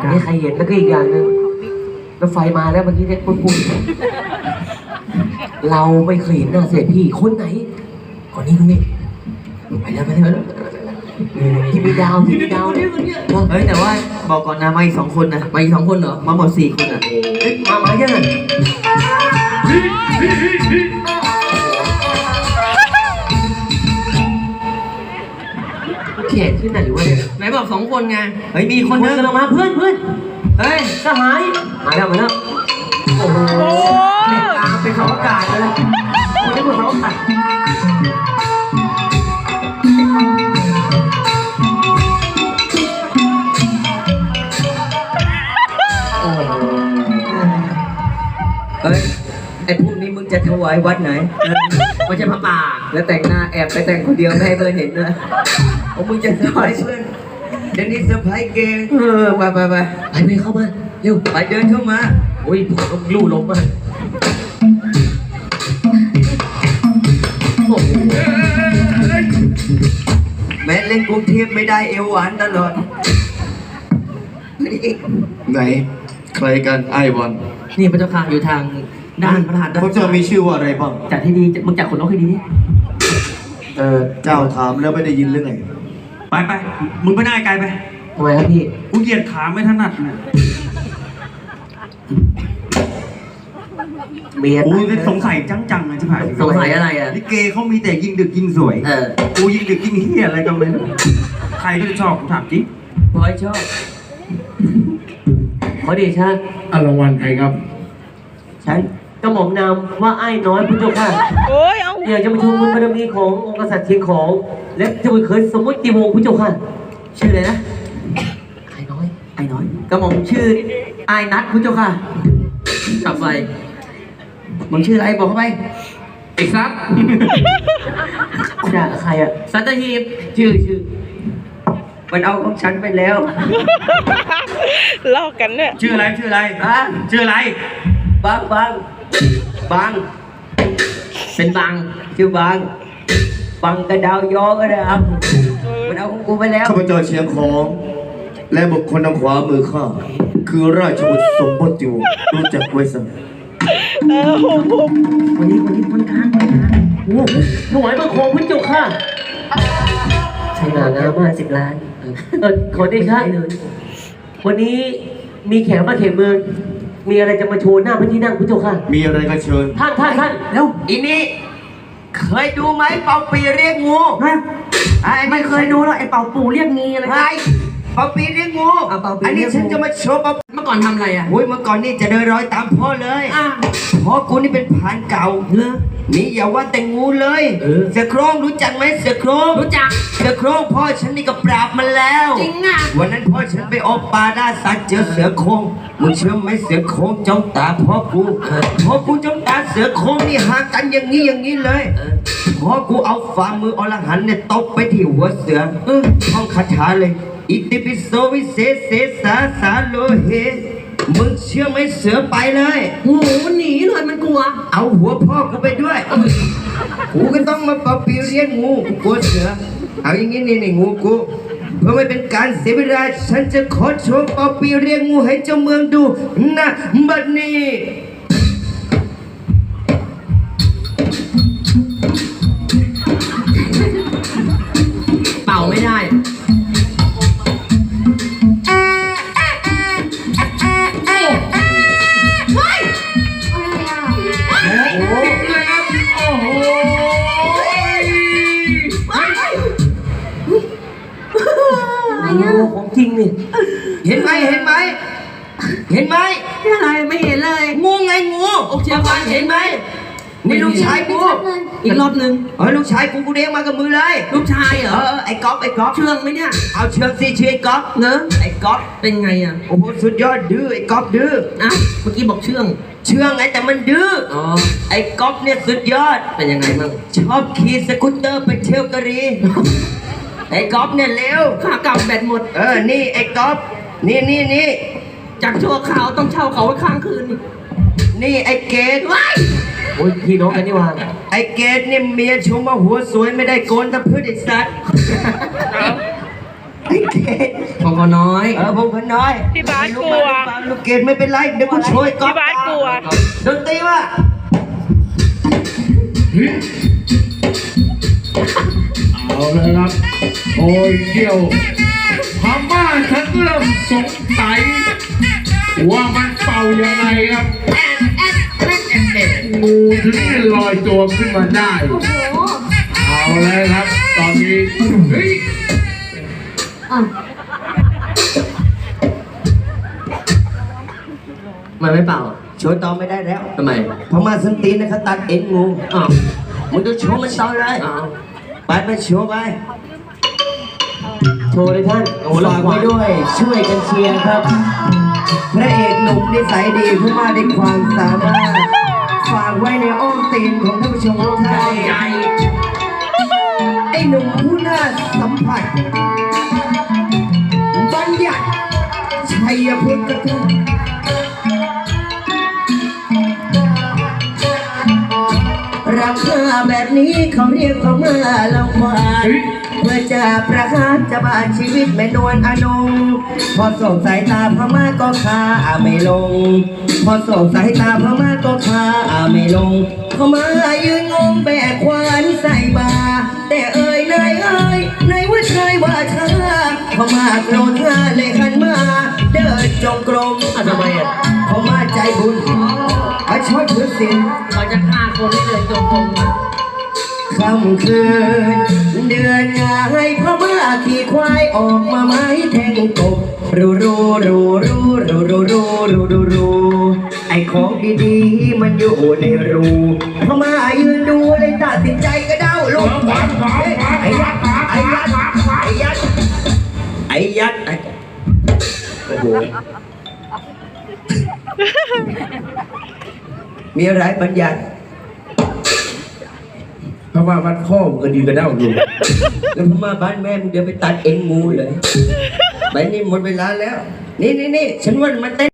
ไม่มีใครเห็นแล้วก็อีกอย่างหนึ่งรถไฟมาแล้วเมื่อกี้เนี่ยปุ้นปุ้นเราไม่เคยเห็นหน้าเสด็จพี่คนไหนคนนี้คนนี้ไปแล้วไปแล้วไปแล้วที่มีดาวที่มีดาวเนี่ยเฮ้ยแต่ว่าบอกก่อนนะมาอีกสองคนนะมาอีกสองคนเหรอมาหมดสี่คนอะเอ้ยมามายังไงเขตที่ไหนวะเนี่ยไหนบอกสองคนไงเฮ้ยมีอีกคคนนนึนึงงกำลังมาเพื่อนเพื่อนเฮ้ยสหายมาแล้วมาแล้วโอ้โหเด็กตามเป็นสองอากาศเลยคนนี้เป็นสองอากาศโอ้โหเฮ้ยไอ้พวกนี้มึงจะถวายวัดไหนไม่ใช่พระป่า แล้วแต่งหน้าแอบไปแต่งคนเดียวไม่ให้เพื่อนเห็นด้วย โอ้มึงจะถวายเพื่อนเดี๋ยวนี้เซอร์ไพรส์เก่งเออไปไปไปไปไปเข้ามาเร็วไปเดินเข้ามาโอ้ยผมต้องลู่ลมมาโอ้โหแม้เล่นกรุงเทพไม่ได้เอวหวานตลอดไหน ใครกันไอ้บอลนี่พระเจ้าค่ะอยู่ทางด้านพระธาตุด้านพวกเจ้ามีชื่อว่าอะไรบ้างจัดให้ดีมึงจัดคนนกให้ดีเออเจ้าถามแล้วไม่ได้ยินเรื่องไง ไปไปมึงไปหน้าไกลไปทำไมครับพี่กูเหยียดขาไม่ถนัดนะเมียกูเลยสงสัยจังจังๆเลยที่ผ่านสงสัยอะไรอะ ลิเกเขามีแต่ยิงดึกยิงสวยเออกูยิงดึกยิงเฮียอะไรกันเลยใครก็จะชอบกูถามจริงพลอยชอบขอเดชะอารางวัลใครครับ ฉัน กระหม่อมนามว่าไอ้น้อยพุทธเจ้าค่ะโอ้ยเอาอยากจะมาชมบุญบารมีขององค์กษัตริย์เชียงของ และจะไปเคยสมมติจีวงพุทธเจ้าค่ะชื่ออะไรนะไอ้น้อยไอ้น้อยกระหม่อมชื่อไอ้นัทคุณเจ้าค่ะ กลับไปมึงชื่ออะไรบอกเข้าไปไอ้ซับด่าใครอะสัตหีบชื่อชื่อมันเอาของฉันไปแล้วลอกกันเนี่ยชื่ออะไรชื่ออะไรฮะชื่ออะไรบางบาง บาง เป็นบางชื่อบางบางกระดาวยอก็ได้ครับมันเอาของกูไปแล้วข้าพเจ้าเชียงของ และบุคคลทางขวามือข้าคือราชบุตรสมบูรณ์อยู่รู้จักไว้เสมอเออโหผมวันนี้วันนี้คนกลางคนกลางโอ้โหถวายบังคมพุทธเจ้าค่ะใช่งานงามมากสิบล้าน เออขอเดชะวันนี้มีแขกมาเขตเมือง มีอะไรจะมาโชว์หน้าพระที่นั่งพุทธเจ้าค่ะ มีอะไรก็เชิญ ท่านท่านท่านแล้วอีนี่เคยดูไหมเป่าปีเรียกงูไอ้ไม่เคยดูหรอกไอ้เป่าปูเรียกงูอะไร ไอ้เป่าปีเรียกงูอันนี้ฉันจะมาโชว์เป่าเมื่อ ก่อนทำอะไรอะโอ้ยเมื่อก่อนนี่จะเดินรอยตามพ่อเลยพ่อกูนี่เป็นผานเก่าเลอนี่อย่าว่าแต่งูเลยเออเสือโครงรู้จักไหมเสือโครงรู้จัก เสือโครงพ่อฉันนี่ก็ปราบมันแล้ว จริงอะ วันนั้นพ่อฉันไปออกป่าล่าสัตว์เจอเสือโครงมึงเชื่อไหมเสือโครงจ้องตาพ่อกูพ่อกูจ้องตาเสือโครงนี่ห่างกันอย่างนี้อย่างนี้เลยพ่อกูเอาฝ่ามืออรหันต์เนี่ยตบไปที่หัวเสือเออท่องคาถาเลย อิติปิโสวิเศษเสสาสาโลเฮมึงเชื่อไหมเสือไปเลย โอ้โหหนีเลยมันกลัว เอาหัวพ่อกูไปด้วยกูก็ต้องมาเป่าปีเรียกงูกูกลัวเสือ เอาอย่างงี้นี่นี่งูกูเพื่อไม่เป็นการเสียเวลาฉันจะขอโชว์เป่าปีเรียกงูให้เจ้าเมืองดูนะบัดนี้ โอเคฟังเห็นไหมนี่ลูกชายกูอีกรอบหนึ่งเออลูกชายกูกูเลี้ยงมากับมือเลยลูกชายเหรเอออไอ้ก๊อฟไอ้ก๊อฟเชื่องไหมเนี่ยเอาเชือกสิชื่อไอ้ก๊อฟเนอะไอ้ก๊อฟเป็นไงอะโอ้โหสุดยอดดื้อไอ้ก๊อฟดื้ออะเมื่อกี้บอกเชื่องเชื่องไงแต่มันดื้ออ๋อไอ้ก๊อฟเนี่ยสุดยอดเป็นยังไงบ้างชอบขี่สกูตเตอร์ไปเที่ยวกะหรีไอ้ก๊อฟเนี่ยเร็วค่าเก่าแบตหมดเออนี่ไอ้ก๊อฟนี่นี่นี่จากชั่วคราวต้องเช่าเขาไว้ข้างคืน นี่นี่ไอ้เกดว้ายโอ้ยพี่น้องกันนี่หว่าไอ้เกดเนี่ยเมียชมว่าหัวสวยไม่ได้โกนตะพืชไอ้สัตว์ไอ้เกดพอพอน้อย เออผมคนน้อยพี่บาสกลัว ลูกเกดไม่เป็นไรเดี๋ยวกูช่วยก่อนพี่บาสกลัวดนตรีว่าเอาเลยครับโอ้ยเกี่ยวพม่าฉันเริ่มสงสัยว่ามันเป่ายังไงครับงู ถึงได้ลอยตัวขึ้นมาได้เอาเลยครับ ตอนนี้เฮ้ยมันไม่เป่าโชว์ต่อไม่ได้แล้วทำไมพม่าสันตีนนะเขาตัดเอ็นงูอ้าวมึงต้องโชว์มันต่อเลยอ้าวไปไปโชว์ไปโชว์เลยท่านโอ้ฝากไว้ด้วยช่วยกันเชียร์ครับ พระเอกหนุ่มนิสัยดีผู้มาด้วยความสามารถ ฝากไว้ในอ้อมตีนของท่านผู้ชมทุกท่านไอ้หนุ่มผู้น่าสัมผัส เขาเรียกเขามาลำควานเพื่อจะประหารจะบานชีวิตแม่นวลอนง พอส่งสายตาพม่าก็คาไม่ลง พอส่งสายตาพม่าก็คาไม่ลงพม่ายืนงงแบกควานใส่บา แต่เอ่ยนายเอ่ยนายว่าชายว่าชาพม่าโกรธข้าเลยขันมา เดินจงกรมอะทำไมอะพม่าใจบุญอาชดถือศีลเขาจะฆ่าคนที่เดินจงกรมอะ ค่ำคืน เดือนงายพม่าขี่ควายออกมาไม้แทงกบรูรูรูรูรูรูรูรูรูรูไอของดีๆมันอยู่ในรูพม่ายืนดูเลยตัดสินใจกระเด้าลงเฮ้ยไอ้ยัดไอ้ยัดไอ้ยัดไอ้ยัดไอ้โอ้โหมีอะไรบัญญัติาะว่าวัดข้อมนก็ดีกระเด้าดูแล้วพม่าบ้านแม่มึงเดี๋ยวไปตัดเอ็นงูเลยไปนี่หมดเวลาแล้ว นี่นี่นี่ฉันว่ามันเต้น